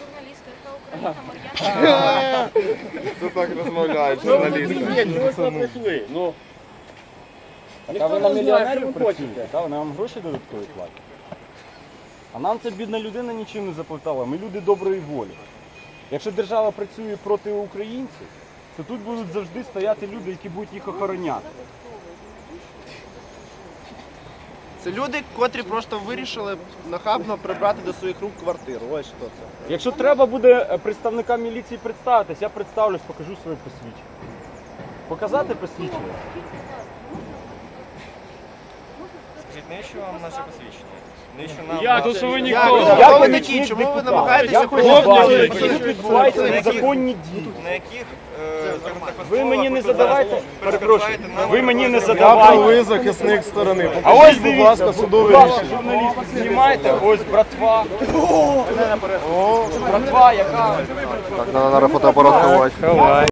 Журналістка Україна Мар'яна. Це так розмовляють, журналісти. Ну, Та ви ну. на мільйонерів працюєте, та вони вам гроші додаткові платять. А нам ця бідна людина нічим не заплатила. Ми люди доброї волі. Якщо держава працює проти українців, то тут будуть завжди стояти люди, які будуть їх охороняти. Це люди, котрі просто вирішили нахабно прибрати до своїх рук квартиру. Ось що це. Якщо треба буде е, представникам міліції представитись, я представлюсь, покажу своє посвідчення. Показати посвідчення? Скажіть, навіщо вам наше посвідчення? Навіщо нам Як? ваше- що ви Як? ніколи. Хто Я ви такі? Чому ви намагаєтеся Хлопці, тут відбуваються на яких- незаконні дії. На яких, е, Ви мені не задавайте, перепрошую, ви мені не задавайте. правовий захисник сторони. А ось Покажіть, будь дивіться, ласка, судове рішення. журналісти, знімайте, ось братва. Братва, яка Так, треба фотоапарат ховати.